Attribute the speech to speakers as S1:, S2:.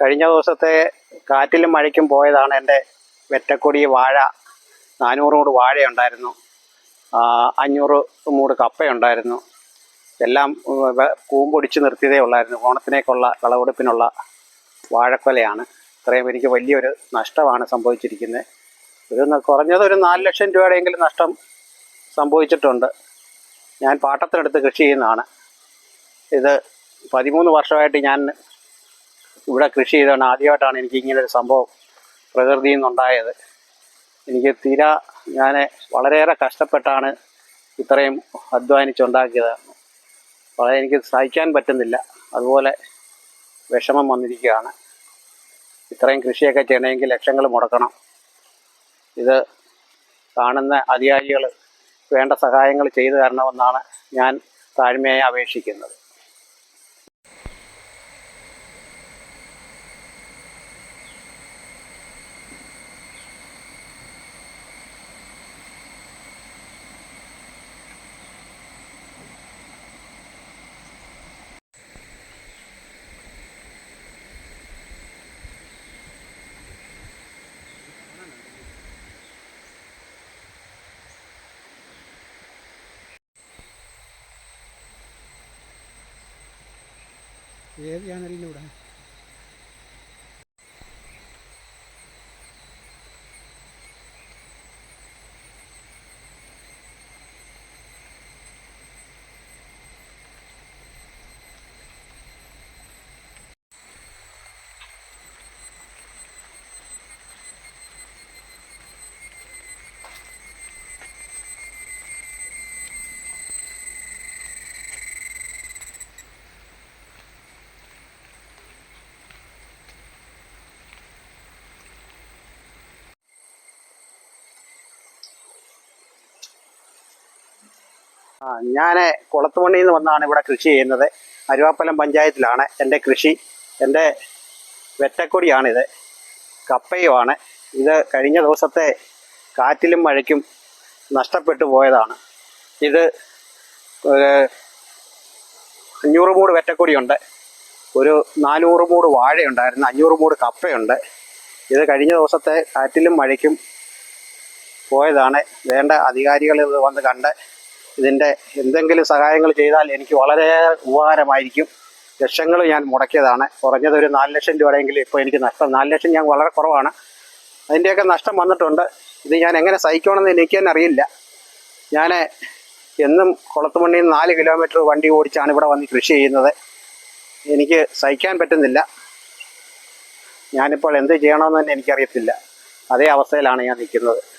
S1: കഴിഞ്ഞ ദിവസത്തെ കാറ്റിലും മഴയ്ക്കും പോയതാണ് എന്റെ വെറ്റക്കൊടി വാഴ. നാനൂറ് മൂട് വാഴയുണ്ടായിരുന്നു അഞ്ഞൂറ് മൂട് കപ്പയുണ്ടായിരുന്നു. എല്ലാം കൂമ്പൊടിച്ച് നിർത്തിയതേ ഉള്ളായിരുന്നു. ഓണത്തിനേക്കുള്ള വിളവെടുപ്പിനുള്ള വാഴക്കൊലയാണ്. ഇത്രയും എനിക്ക് വലിയൊരു നഷ്ടമാണ് സംഭവിച്ചിരിക്കുന്നത് ഒരു കുറഞ്ഞത് ഒരു നാല് ലക്ഷം രൂപയുടെയെങ്കിലും നഷ്ടം സംഭവിച്ചിട്ടുണ്ട്. ഞാൻ പാട്ടത്തിനെടുത്ത് കൃഷി ചെയ്യുന്നതാണ്. ഇത് പതിമൂന്ന് വർഷമായിട്ട് ഞാൻ ഇവിടെ കൃഷി ചെയ്താണ് ആദ്യമായിട്ടാണ് എനിക്ക് ഇങ്ങനെ ഒരു സംഭവം പ്രകൃതിയിൽ നിന്നുണ്ടായത്. എനിക്ക് തീരാ ഞാൻ വളരെയേറെ കഷ്ടപ്പെട്ടാണ് ഇത്രയും അധ്വാനിച്ചുണ്ടാക്കിയത്. വളരെ എനിക്ക് സഹിക്കാൻ പറ്റുന്നില്ല. അതുപോലെ വിഷമം വന്നിരിക്കുകയാണ്. ഇത്രയും കൃഷിയൊക്കെ ചെയ്യണമെങ്കിൽ ലക്ഷങ്ങൾ മുടക്കണം. ഇത് കാണുന്ന അധികാരികൾ വേണ്ട സഹായങ്ങൾ ചെയ്തു തരണമെന്നാണ് ഞാൻ താഴ്മയായി അപേക്ഷിക്കുന്നത്.
S2: ഏത് ചാനലിലൂടെ
S1: ഞാൻ കുളത്തുമണ്ണിൽ നിന്ന് വന്നാണ് ഇവിടെ കൃഷി ചെയ്യുന്നത്. അരുവാപ്പലം പഞ്ചായത്തിലാണ് എന്റെ കൃഷി. എന്റെ വെറ്റക്കൊടിയാണിത് കപ്പയുമാണ്. ഇത് കഴിഞ്ഞ ദിവസത്തെ കാറ്റിലും മഴയ്ക്കും നഷ്ടപ്പെട്ടു പോയതാണ്. ഇത് അഞ്ഞൂറ് മൂട് വെറ്റക്കൊടിയുണ്ട് ഒരു നാനൂറ് മൂട് വാഴയുണ്ടായിരുന്നു. അഞ്ഞൂറ് മൂട് കപ്പയുണ്ട്. ഇത് കഴിഞ്ഞ ദിവസത്തെ കാറ്റിലും മഴയ്ക്കും പോയതാണ്. വേണ്ട അധികാരികൾ ഇത് വന്ന് കണ്ട് ഇതിന്റെ എന്തെങ്കിലും സഹായങ്ങൾ ചെയ്താൽ എനിക്ക് വളരെ ഉപകാരമായിരിക്കും. ലക്ഷങ്ങൾ ഞാൻ മുടക്കിയതാണ്. കുറഞ്ഞത് ഒരു നാല് ലക്ഷം രൂപയെങ്കിലും ഇപ്പോൾ എനിക്ക് നഷ്ടം. നാല് ലക്ഷം ഞാൻ വളരെ കുറവാണ്. അതിന്റെയൊക്കെ നഷ്ടം വന്നിട്ടുണ്ട്. ഇത് ഞാൻ എങ്ങനെ സഹിക്കണമെന്ന് എനിക്ക് തന്നെ അറിയില്ല. ഞാൻ എന്നും കുളത്തുമണ്ണിൽ നിന്ന് നാല് കിലോമീറ്റർ വണ്ടി ഓടിച്ചാണ് ഇവിടെ വന്ന് കൃഷി ചെയ്യുന്നത്. എനിക്ക് സഹിക്കാൻ പറ്റുന്നില്ല. ഞാനിപ്പോൾ എന്ത് ചെയ്യണമെന്ന് തന്നെ എനിക്കറിയത്തില്ല. അതേ അവസ്ഥയിലാണ് ഞാൻ നിൽക്കുന്നത്.